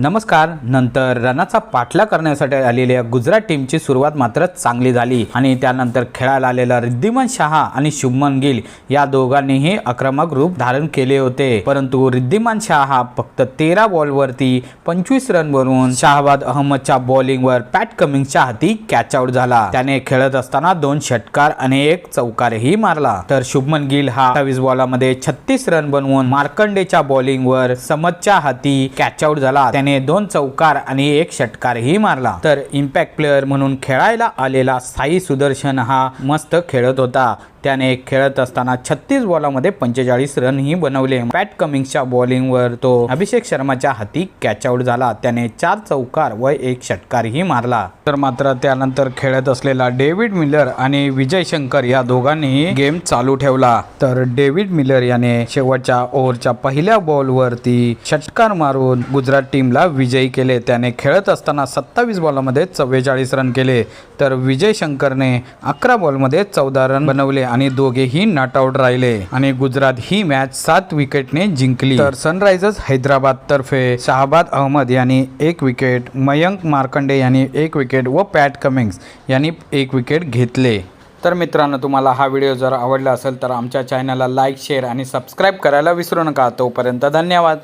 नमस्कार. नंतर रनाचा पाठला करण्यासाठी आलेल्या गुजरात टीमची सुरुवात मात्र चांगली झाली आणि त्यानंतर खेळायला आलेला रिद्धिमान शहा आणि शुभमन गिल या दोघांनीही आक्रमक रूप धारण केले होते. परंतु रिद्धिमान शहा फक्त तेरा बॉलवरती पंचवीस रन बनवून शहाबाद अहमदच्या बॉलिंगवर पॅट कमिंगच्या हाती कॅच आउट झाला. त्याने खेळत असताना दोन षटकार आणि एक चौकारही मारला. तर शुभमन गिल हा अठ्ठावीस बॉलामध्ये छत्तीस रन बनवून मार्कंडेच्या बॉलिंगवर समदच्या हाती कॅच आउट झाला. त्याने दोन चौकार आणि एक षटकारही मारला. तर इम्पॅक्ट प्लेअर म्हणून खेळायला आलेला साई सुदर्शन हा मस्त खेळत होता. त्याने खेळत असताना छत्तीस बॉलामध्ये पंचेचाळीस रनही बनवले. पॅट कमिंग्सच्या बॉलिंगवर तो अभिषेक शर्माच्या हाती कॅच आउट झाला. त्याने चार चौकार व एक षटकारही मारला. तर मात्र त्यानंतर खेळत असलेला डेव्हिड मिलर आणि विजय शंकर या दोघांनीही गेम चालू ठेवला. तर डेव्हिड मिलर याने शेवटच्या ओव्हरच्या पहिल्या बॉलवरती षटकार मारून गुजरात टीमला विजयी केले. त्याने खेळत असताना सत्तावीस बॉलमध्ये चव्वेचाळीस रन केले. तर विजय शंकरने अकरा बॉलमध्ये चौदा रन बनवले आणि दोघेही नॉट आउट राहिले. आणि गुजरात ही मॅच सात विकेटने जिंकली. तर सनरायझर्स हैदराबाद तर्फे शहाबाद अहमद यांनी एक विकेट मयंक मार्कंडे यांनी एक विकेट व पॅट कमिंग्स यांनी एक विकेट घेतले. तर मित्रांनो तुम्हाला हा व्हिडिओ जर आवडला असेल तर आमच्या चॅनलला लाईक शेअर आणि सबस्क्राईब करायला विसरू नका. तोपर्यंत धन्यवाद.